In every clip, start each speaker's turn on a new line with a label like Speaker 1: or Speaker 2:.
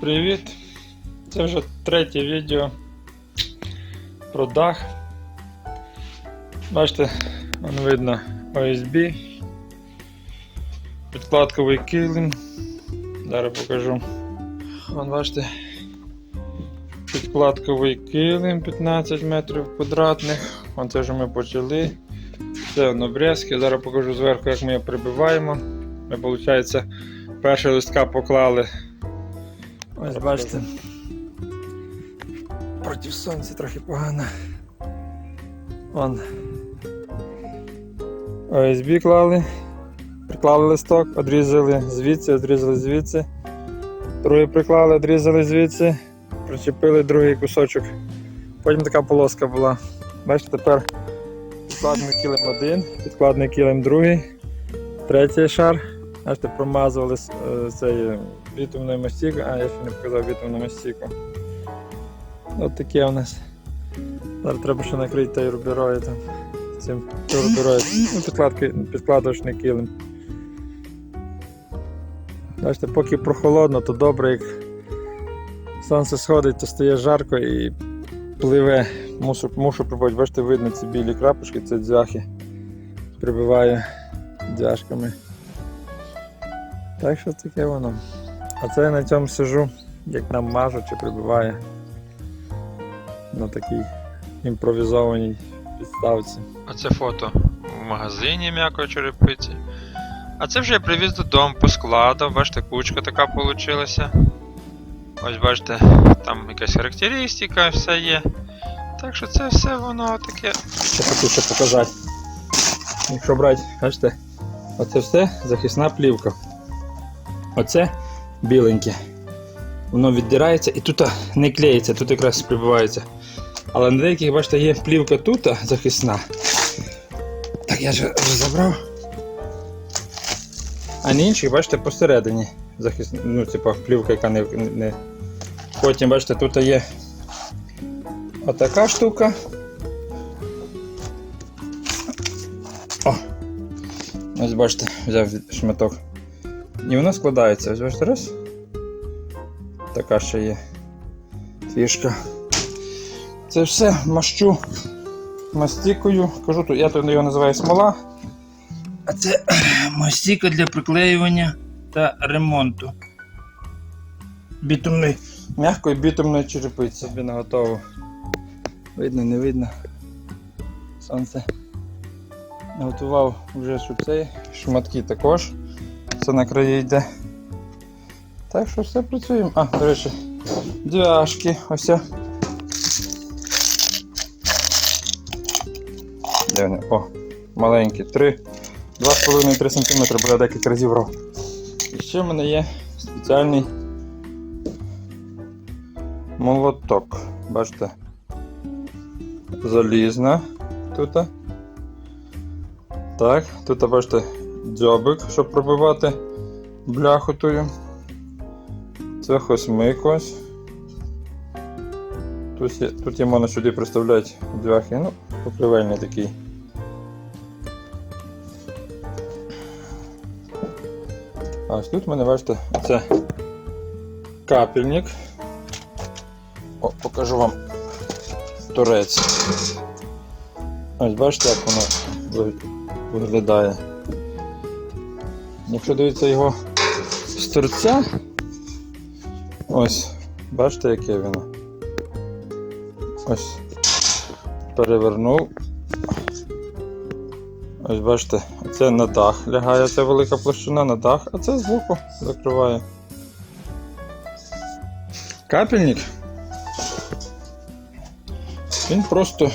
Speaker 1: Привіт! Це вже третє відео про дах. Бачите, вон видно OSB, підкладковий килим. Зараз покажу. Вон бачите, підкладковий килим 15 метрів квадратних. Вон це вже ми почали. Це обрізки. Зараз покажу зверху, як ми його прибиваємо. Ми, виходить, перші листка поклали Ось бачите. Проти сонця трохи погано. Вон. ОСБ клали. Приклали листок, одрізали звідси, одрізали звідси. Другий приклали, одрізали звідси, причепили другий кусочок. Потім така полоска була. Бачите, тепер підкладний килим один, підкладний килим другий, третій шар. Бачите, промазували е, цей бітумною мастікою, а я ще не показав бітумну мастіку. От таке у нас. Зараз треба ще накрити тою руберою там. Цим. Ну, підкладочний килим. Бачите, поки прохолодно, то добре, як сонце сходить, то стає жарко і пливе. Мушу, мушу пробувати. Бачите, видно ці білі крапочки, це дзяхи. Прибиваю дзяшками. Так що таке воно. А це я на цьому сижу, як нам мажу чи прибиває на такій імпровізованій підставці.
Speaker 2: Оце фото в магазині м'якої черепиці. А це вже я привіз додому, поскладав, бачите, кучка така получилася. Ось бачите, там якась характеристика, все є. Так що це все воно таке.
Speaker 1: Ще хочу ще показати. Якщо брати, бачите, оце все захисна плівка. Оце біленьке. Воно віддирається і тут не клеїться, тут якраз прибивається. Але на деяких, бачите, є плівка тут захисна. Так, я вже забрав. А на інших, бачите, посередині захисна, ну, типа плівка, яка не, не. Потім, бачите, тут є отака штука. О! Ось бачите, взяв шматок. І воно складається. Ось бачите, раз. Така ще є фішка. Це все мащу мастікою. Кажу, я тут його називаю смола. А це мастіка для приклеювання та ремонту. Бітумної, м'якої бітумної черепиці. Собі наготово. Видно, не видно. Сонце. Готував вже цей, шматки також. Це на краї йде. Так що все працюємо. А, до речі, двяшки. Ось. Де вони? О, маленькі. 3, 2,5-3 см, я декілька разів брав. І ще в мене є спеціальний молоток. Бачите? Залізна тут. Так, тут бачите дзьобик, щоб пробивати бляху тую. Це хосмик ось. Тут, є, можна сюди приставляти бляхи, ну, покривельний такий. А ось тут в мене, бачите, це капельник. О, покажу вам турець. Ось бачите, як воно виглядає. Якщо дивитися його з торця, ось, бачите, яке воно. Ось. Перевернув. Ось бачите, це на дах лягає, це велика площина на дах, а це збоку закриває. Капельник. Він просто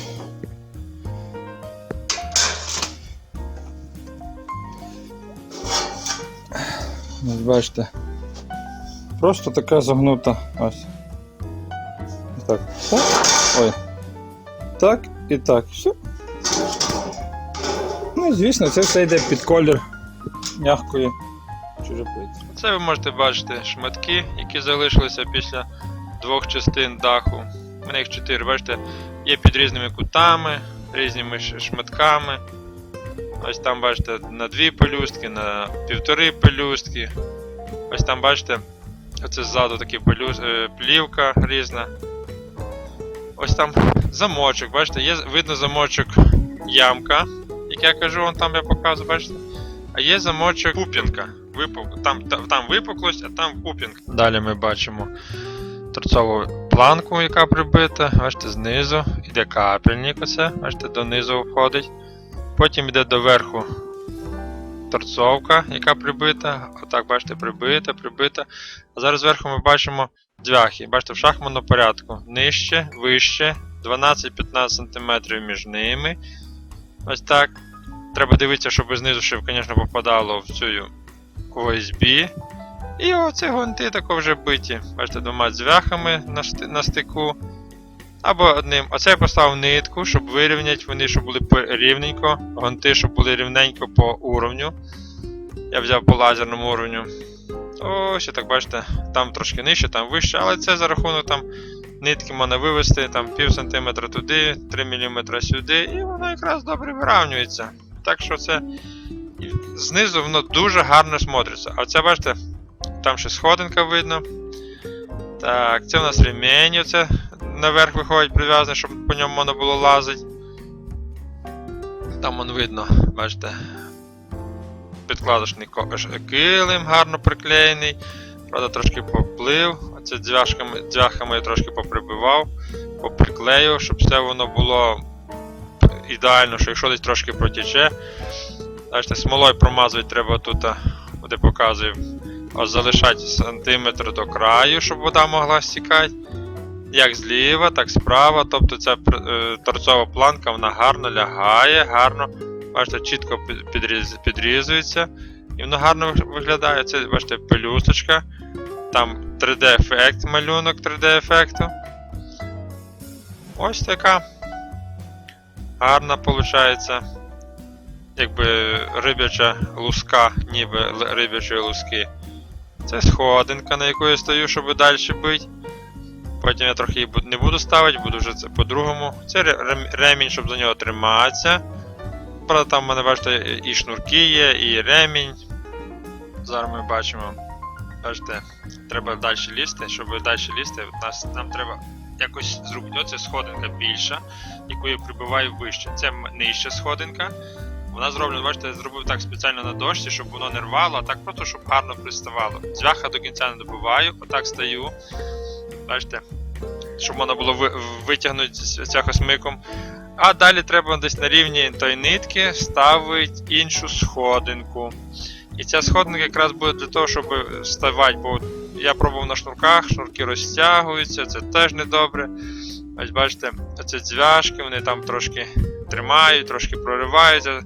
Speaker 1: Ось бачите. Просто така загнута. Ось. Так. Так. Ой. Так і так. Все. Ну, звісно, це все йде під колір м'якої черепиці.
Speaker 2: Це ви можете бачити шматки, які залишилися після двох частин даху. У мене їх чотири, бачите, є під різними кутами, різними шматками.
Speaker 1: Ось там бачите на дві пелюстки, на півтори пелюстки. Ось там бачите, оце ззаду такі пелюс... е, плівка різна. Ось там замочок, бачите, є видно замочок ямка, як я кажу, вон там я показую, бачите. А є замочок пупінка. Випук... Там, там, випуклость, а там пупінг. Далі ми бачимо торцову планку, яка прибита. Бачите, знизу йде капельник, оце, бачите, донизу входить. Потім йде доверху торцовка, яка прибита. Отак, бачите, прибита, прибита. А зараз зверху ми бачимо дзвяхи. Бачите, в шахматному порядку. Нижче, вище, 12-15 см між ними. Ось так. Треба дивитися, щоб знизу ще, звісно, попадало в цю OSB. І оці гвинти тако вже биті. Бачите, двома дзвяхами на, стику. Або одним. Оце я поставив нитку, щоб вирівняти вони, щоб були рівненько. Гвинти, щоб були рівненько по уровню. Я взяв по лазерному уровню. Ось, так бачите, там трошки нижче, там вище, але це за рахунок там нитки можна вивести там пів сантиметра туди, 3 мм сюди, і воно якраз добре вирівнюється. Так що це знизу воно дуже гарно смотриться. А це бачите, там ще сходинка видно. Так, це у нас ремень, оце наверх виходить прив'язаний, щоб по ньому можна було лазити. Там вон видно, бачите. Підкладочний килим гарно приклеєний. Правда, трошки поплив. Оце дзвяшками, дзвяхами я трошки поприбивав, поприклеїв, щоб все воно було ідеально, що якщо десь трошки протіче. Бачите, смолою промазувати треба тут, де показую. Залишати сантиметр до краю, щоб вода могла стікати. Як зліва, так справа. Тобто ця е, торцова планка вона гарно лягає, гарно, бачите, чітко підріз, підрізується. І воно гарно виглядає. Це, бачите, пелюсточка. Там 3D-ефект, малюнок 3D-ефекту. Ось така. Гарна виходить. Якби рибяча луска, ніби рибячої луски. Це сходинка, на яку я стою, щоб далі бити. Потім я трохи її не буду ставити, буду вже це по-другому. Це ремінь, щоб за нього триматися. Правда, там в мене, бачите, і шнурки є, і ремінь. Зараз ми бачимо. Бачите, треба далі лізти. Щоб далі лізти, нас, нам треба якось зробити. Оце сходинка більша, яку я прибиваю вище. Це нижча сходинка. Вона зроблена, бачите, я зробив так спеціально на дошці, щоб воно не рвало, а так просто, щоб гарно приставало. Звяха до кінця не добиваю, отак стою. Бачите, щоб можна було витягнути цяхосмиком. А далі треба десь на рівні тої нитки ставити іншу сходинку. І ця сходинка якраз буде для того, щоб вставати, бо я пробував на шнурках, шнурки розтягуються, це теж недобре. Ось бачите, оце дзвяшки, вони там трошки тримають, трошки прориваються.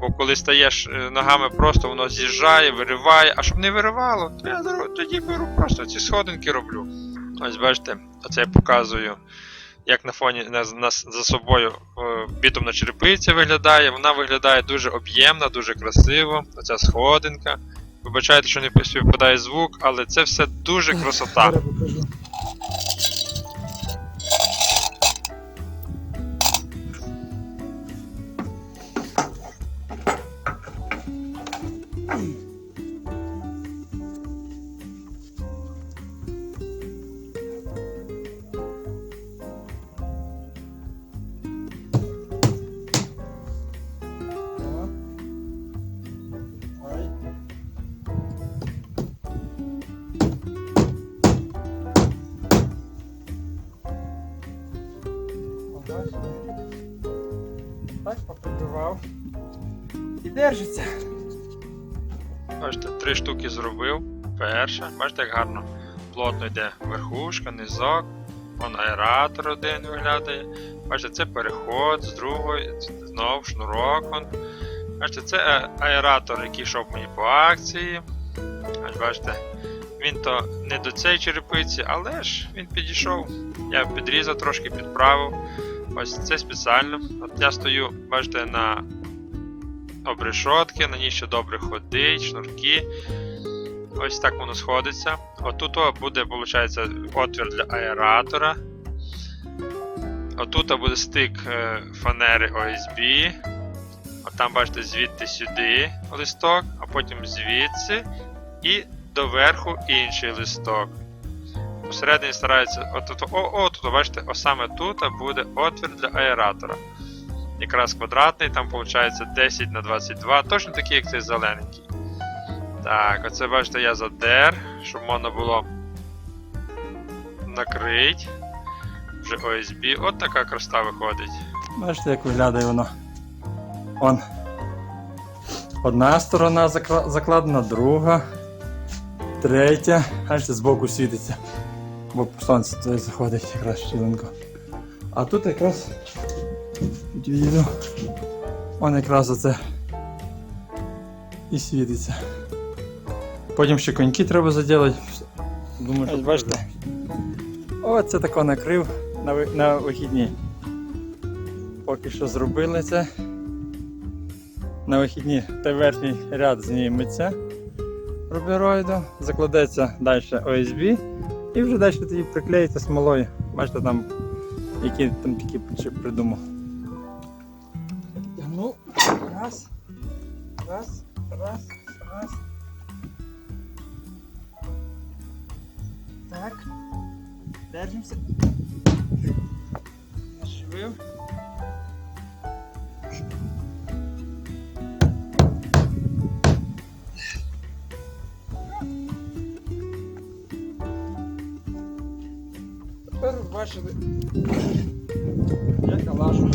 Speaker 1: Бо коли стаєш е, ногами просто воно з'їжджає, вириває, а щоб не виривало, то я тоді беру просто ці сходинки роблю. Ось бачите, оце я показую, як на фоні на, на, за собою бітумна черепиця виглядає. Вона виглядає дуже об'ємна, дуже красиво. Оця сходинка. Вибачайте, що не співпадає звук, але це все дуже красота.
Speaker 3: Так поприбивав. І держиться.
Speaker 1: Бачите, три штуки зробив. Перша. Бачите, як гарно плотно йде верхушка, низок. Вон аератор один виглядає. Бачите, це переход з другої, знов шнурок. Бачите, це е, аератор, який йшов мені по акції. Бачите, він то не до цієї черепиці, але ж він підійшов. Я підрізав трошки, підправив. Ось це спеціально. От я стою, бачите, на обрешотки, на ній ще добре ходить, шнурки. Ось так воно сходиться. Отут буде, виходить, отвір для аератора. Отут буде стик е, фанери OSB. Отам, бачите, звідти сюди листок, а потім звідси і доверху інший листок. Посередині старається. От, от, о, о, тут, бачите, о, саме тут буде отвір для аератора. Якраз квадратний, там виходить 10 на 22, точно такий, як цей зелененький. Так, оце бачите, я задер, щоб можна було накрити. Вже OSB. От така красота виходить.
Speaker 3: Бачите, як виглядає воно. Он. Одна сторона закладена, друга, третя. Бачите, збоку світиться. Бо сонце туди заходить якраз щілинко. А тут якраз відвіду. Он якраз оце і світиться. Потім ще коньки треба заділити. Думаю, що бачите. Оце тако накрив на, на вихідні. Поки що зробили це. На вихідні той верхній ряд зніметься рубероїду, закладеться далі OSB і вже далі тоді приклеїться смолою. Бачите, там які там такі придумав. Ну, раз, раз, раз, раз. Так. Держимося. Наживив. Тепер я лажу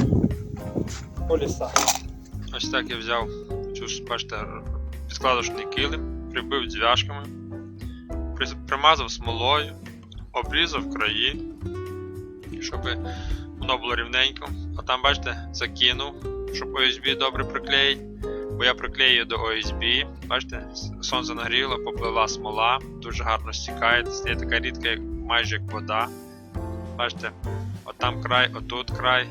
Speaker 3: по лісах.
Speaker 1: Ось так я взяв цю бачите, підкладочний килим, прибив дзвяшками, примазав смолою, обрізав краї, щоб воно було рівненько. А там, бачите, закинув, щоб OSB добре приклеїть. Бо я приклею до OSB, бачите, сонце нагріло, поплила смола, дуже гарно стікає, стає така рідка, майже як вода. Бачите, отам край, отут край.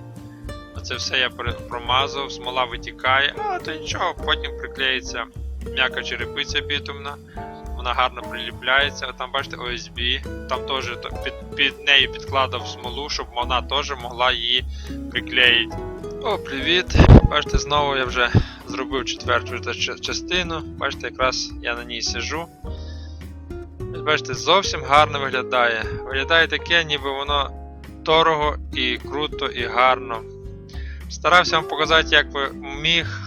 Speaker 1: Оце все я промазав, смола витікає, а то нічого, потім приклеїться м'яка черепиця бітумна, вона гарно приліпляється. А там бачите OSB, там теж під, під нею підкладав смолу, щоб вона теж могла її приклеїти. О, привіт! Бачите, знову я вже зробив четверту частину. Бачите, якраз я на ній сижу. Бачите, зовсім гарно виглядає. Виглядає таке, ніби воно дорого і круто, і гарно. Старався вам показати, як ви міг,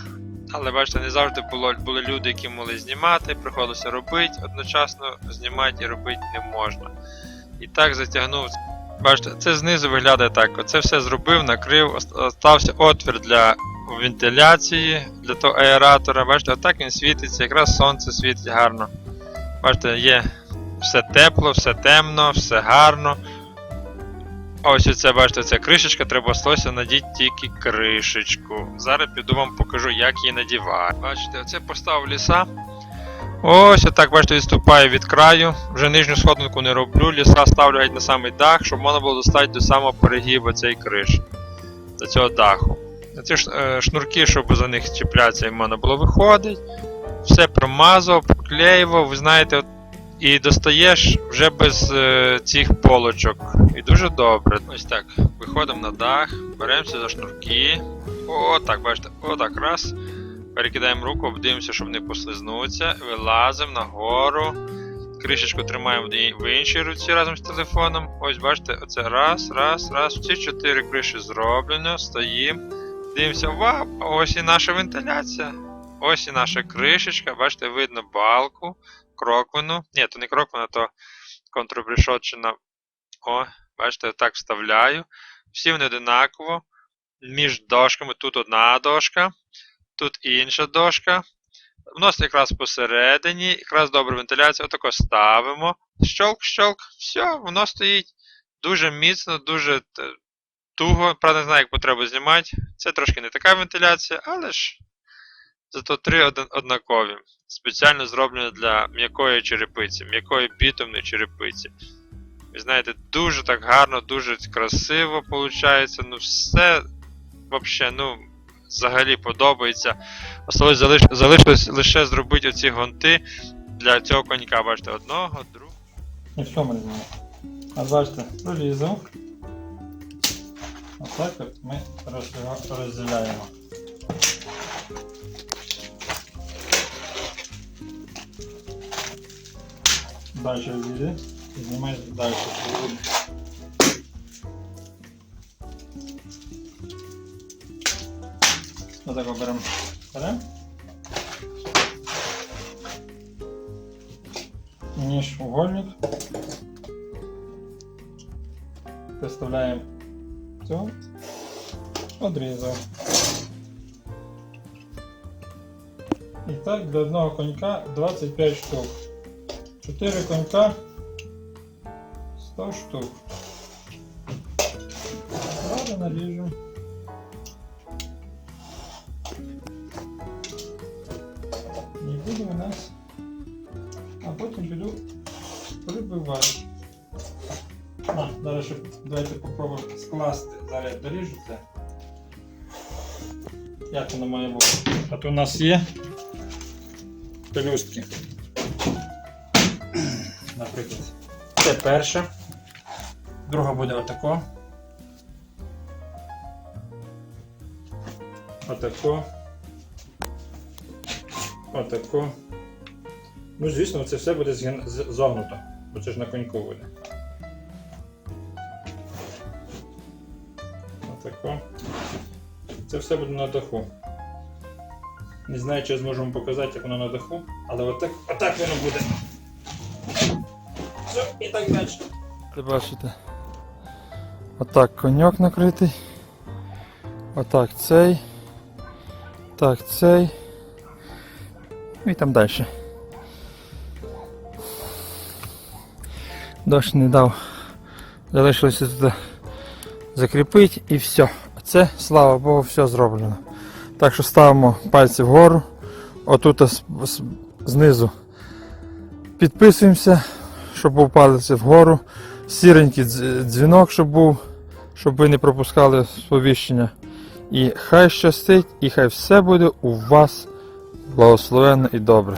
Speaker 1: але бачите, не завжди було, були люди, які могли знімати, приходилося робити, одночасно знімати і робити не можна. І так затягнув. Бачите, це знизу виглядає так. Оце все зробив, накрив, ост- остався отвір для вентиляції, для того аератора. Бачите, отак він світиться, якраз сонце світить гарно. Бачите, є все тепло, все темно, все гарно. Ось оце, бачите, ця кришечка, треба осталося надіти тільки кришечку. Зараз піду вам покажу, як її надівати. Бачите, оце поставив ліса. Ось отак, бачите, відступаю від краю. Вже нижню сходинку не роблю, ліса ставлю геть на самий дах, щоб можна було достати до самого перегибу цієї криші. До цього даху. Ці е, шнурки, щоб за них чіплятися, і можна було виходить. Все промазав, поклеював, ви знаєте, і достаєш вже без е, цих полочок. І дуже добре. Ось так. Виходимо на дах, беремося за шнурки. О, так, бачите, отак раз. Перекидаємо руку, обдивимося, щоб не послизнуться. Вилазимо нагору. Кришечку тримаємо в іншій руці разом з телефоном. Ось бачите, оце раз, раз, раз. Всі чотири криші зроблено. Стоїмо. Дивимося, вау! Ось і наша вентиляція. Ось і наша кришечка. Бачите, видно балку кроквину. Ні, то не кроквина, то контрбрешотчина. О, бачите, так вставляю. Всі вони одинаково. Між дошками тут одна дошка, тут інша дошка. Вносить якраз посередині, якраз добра вентиляція. Отако ставимо. Щолк-щолк, все, воно стоїть дуже міцно, дуже туго. Правда, не знаю, як потрібно знімати. Це трошки не така вентиляція, але ж зато три однакові спеціально зроблено для м'якої черепиці, м'якої бітумної черепиці. Ви знаєте, дуже так гарно, дуже красиво виходить. Ну, все вообще, ну, взагалі подобається. Осталось залиш... залишилось лише зробити оці гонти для цього конька. Бачите, одного, другого.
Speaker 3: І що ми знаємо? А бачите, пролізу. Отак от ми розділяємо.
Speaker 1: Далі відійди. Знімай далі. Отак беремо. Беремо. Ніж угольник. Представляємо цю. Одрізав. І так для одного конька 25 штук. 4 конька 100 штук. Ладно, наріжу. Не буде у нас. А потім піду прибивати. А, зараз ще давайте попробуємо скласти. Зараз доріжу це. Як воно має бути? От у нас є пелюстки. Наприклад. Це перша. Друга буде отако. Отако. Отако. Ну, звісно, це все буде зогнуто, бо це ж на коньку буде. Отако. Це все буде на даху. Не знаю, чи вам показати, як воно на даху, але отак, отак воно буде. І так далі. Ви бачите. Отак коньок накритий. Отак цей. Так, цей. І там далі. Дощ не дав. Залишилося тут закріпити і все. Це, слава Богу, все зроблено. Так що ставимо пальці вгору. Отут знизу підписуємося, щоб був палець вгору. Сіренький дзвінок, щоб був, щоб ви не пропускали сповіщення. І хай щастить, і хай все буде у вас благословенно і добре.